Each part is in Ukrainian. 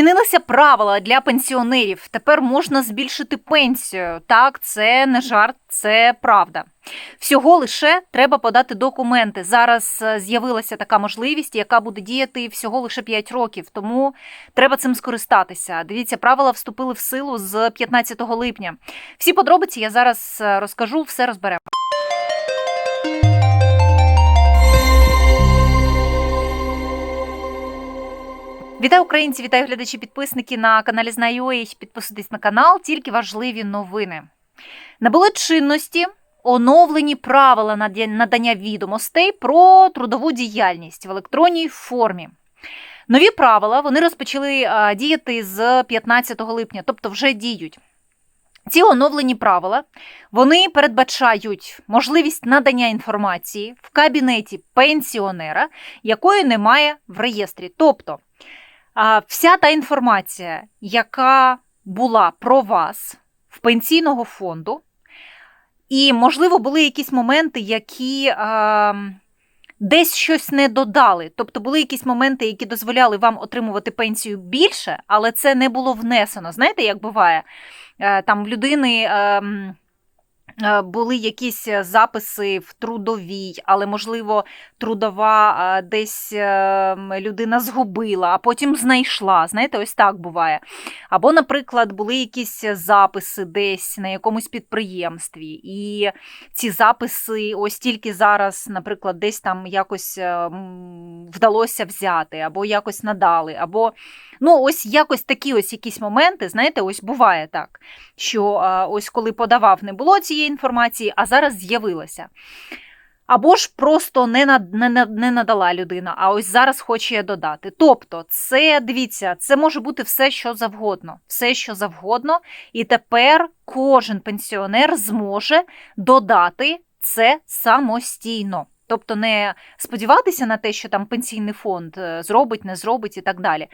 Змінилися правила для пенсіонерів. Тепер можна збільшити пенсію. Так, це не жарт, це правда. Всього лише треба подати документи. Зараз е, з'явилася така можливість, яка буде діяти всього лише 5 років. Тому треба цим скористатися. Дивіться, правила вступили в силу з 15 липня. Всі подробиці я зараз е, розкажу, все розберемо. Вітаю українці, вітаю глядачі, підписники на каналі Знаю.ua. Підписуйтесь на канал, тільки важливі новини. Набули чинності оновлені правила надання відомостей про трудову діяльність в електронній формі. Нові правила вони розпочали діяти з 15 липня, тобто вже діють. Ці оновлені правила вони передбачають можливість надання інформації в кабінеті пенсіонера, якої немає в реєстрі. Тобто вся та інформація, яка була про вас в пенсійного фонду, і, можливо, були якісь моменти, які а, десь щось не додали. Тобто були якісь моменти, які дозволяли вам отримувати пенсію більше, але це не було внесено. Знаєте, як буває? Е, Там в людини. Е, Були якісь записи в трудовій, але, можливо, трудова е, десь е, людина згубила, а потім знайшла. Знаєте, ось так буває. Або, наприклад, були якісь записи десь на якомусь підприємстві, і ці записи ось тільки зараз, наприклад, десь там якось е, вдалося взяти, або якось надали, або ну, ось якось такі ось якісь моменти, знаєте, ось буває так, що е, ось коли подавав, не було цієї інформації, а зараз з'явилася. Або ж просто не, над- не, не надала людина, а ось зараз хоче додати. Тобто, це дивіться, це може бути все, що завгодно, все, що завгодно, і тепер кожен пенсіонер зможе додати це самостійно. Тобто не сподіватися на те, що там пенсійний фонд е, зробить, не зробить і так далі.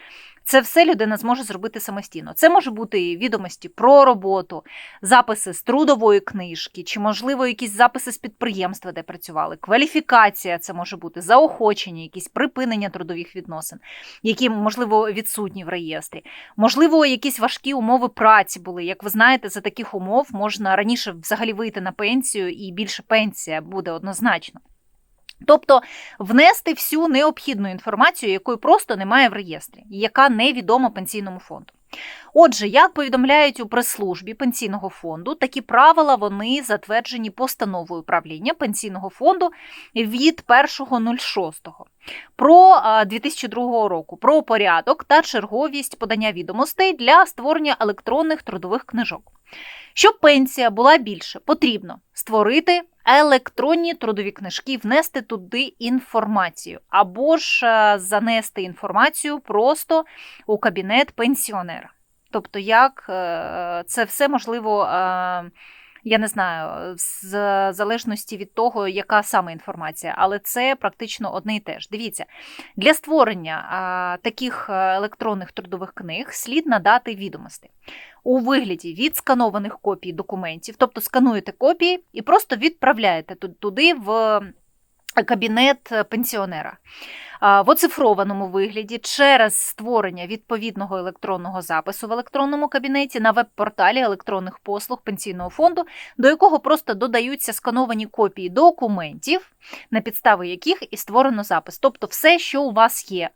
Це все людина зможе зробити самостійно. Це може бути відомості про роботу, записи з трудової книжки, чи, можливо, якісь записи з підприємства, де працювали, кваліфікація, це може бути заохочення, якісь припинення трудових відносин, які, можливо, відсутні в реєстрі. Можливо, якісь важкі умови праці були. Як ви знаєте, за таких умов можна раніше взагалі вийти на пенсію, і більше пенсія буде однозначно. Тобто внести всю необхідну інформацію, якої просто немає в реєстрі, яка невідома пенсійному фонду. Отже, як повідомляють у прес-службі пенсійного фонду, такі правила вони затверджені постановою правління пенсійного фонду від 1.06 про 2002 року про порядок та черговість подання відомостей для створення електронних трудових книжок. Щоб пенсія була більше, потрібно створити електронні трудові книжки, внести туди інформацію, або ж занести інформацію просто у кабінет пенсіонера. Тобто, як е, це все можливо, е, я не знаю, з залежності від того, яка саме інформація, але це практично одне і те ж. Дивіться, для створення а, таких е, електронних трудових книг слід надати відомості у вигляді відсканованих копій документів, тобто скануєте копії і просто відправляєте ту- туди в кабінет пенсіонера. В оцифрованому вигляді через створення відповідного електронного запису в електронному кабінеті на веб-порталі електронних послуг пенсійного фонду, до якого просто додаються скановані копії документів, на підстави яких і створено запис. Тобто все, що у вас є.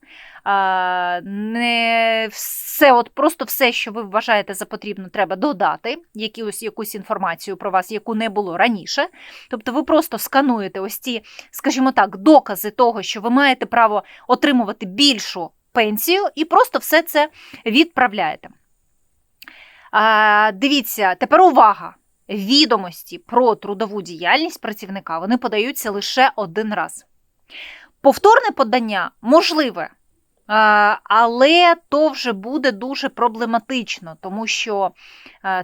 Не все, от просто все, що ви вважаєте за потрібно, треба додати, якусь, якусь інформацію про вас, яку не було раніше. Тобто ви просто скануєте ось ці, скажімо так, докази того, що ви маєте право отримувати більшу пенсію, і просто все це відправляєте. А, Дивіться, тепер увага! Відомості про трудову діяльність працівника вони подаються лише один раз. Повторне подання можливе, але то вже буде дуже проблематично, тому що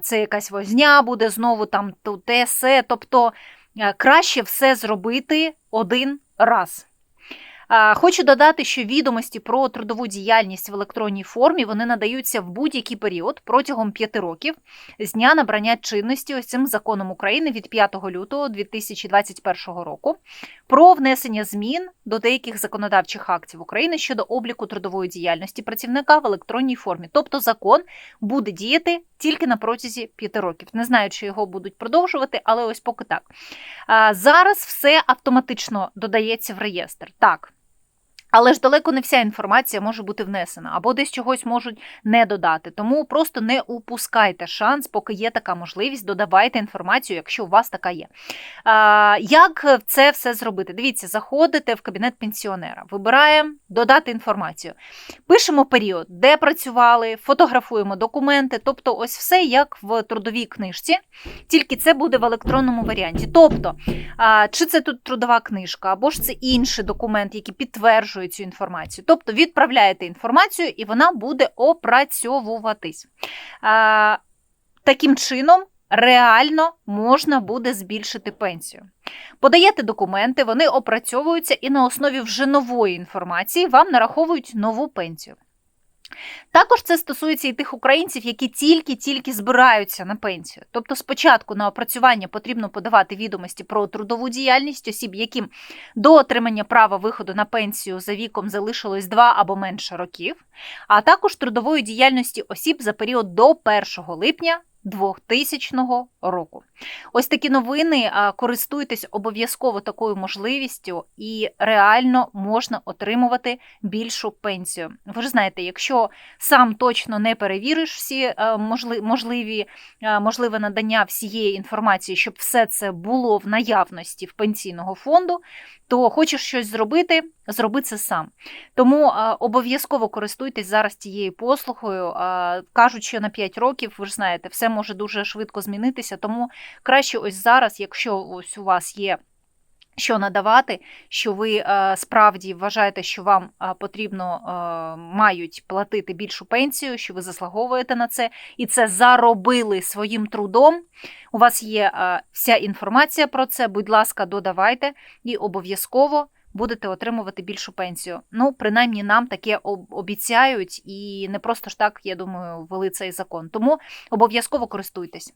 це якась возня буде знову там те все. Тобто е, краще все зробити один раз. Хочу додати, що відомості про трудову діяльність в електронній формі вони надаються в будь-який період протягом п'яти років з дня набрання чинності ось цим законом України від 5 лютого 2021 року про внесення змін до деяких законодавчих актів України щодо обліку трудової діяльності працівника в електронній формі. Тобто закон буде діяти тільки на протязі п'яти років. Не знаю, чи його будуть продовжувати, але ось поки так. Зараз все автоматично додається в реєстр. Так. Але ж далеко не вся інформація може бути внесена, або десь чогось можуть не додати. Тому просто не упускайте шанс, поки є така можливість, додавайте інформацію, якщо у вас така є. А, Як це все зробити? Дивіться, заходите в кабінет пенсіонера, вибираємо додати інформацію. Пишемо період, де працювали, фотографуємо документи, тобто ось все як в трудовій книжці, тільки це буде в електронному варіанті. Тобто, а, чи це тут трудова книжка, або ж це інший документ, який підтверджує цю інформацію. Тобто відправляєте інформацію, і вона буде опрацьовуватись. А, Таким чином. Реально можна буде збільшити пенсію. Подаєте документи, вони опрацьовуються і на основі вже нової інформації вам нараховують нову пенсію. Також це стосується і тих українців, які тільки-тільки збираються на пенсію. Тобто, спочатку на опрацювання потрібно подавати відомості про трудову діяльність осіб, яким до отримання права виходу на пенсію за віком залишилось 2 або менше років, а також трудової діяльності осіб за період до 1 липня 2000 року. Ось такі новини. Користуйтесь обов'язково такою можливістю, і реально можна отримувати більшу пенсію. Ви ж знаєте, якщо сам точно не перевіриш всі можливі, можливе надання всієї інформації, щоб все це було в наявності в пенсійного фонду, то хочеш щось зробити, зроби це сам. Тому обов'язково користуйтесь зараз цією послугою. Кажуть, що на 5 років, ви ж знаєте, все може дуже швидко змінитися, тому краще ось зараз, якщо ось у вас є. Що надавати, що ви е, справді вважаєте, що вам е, потрібно е, мають платити більшу пенсію, що ви заслуговуєте на це, і це заробили своїм трудом. У вас є вся інформація про це. Будь ласка, додавайте і обов'язково будете отримувати більшу пенсію. Ну, принаймні, нам таке обіцяють, і не просто ж так, я думаю, ввели цей закон. Тому обов'язково користуйтесь.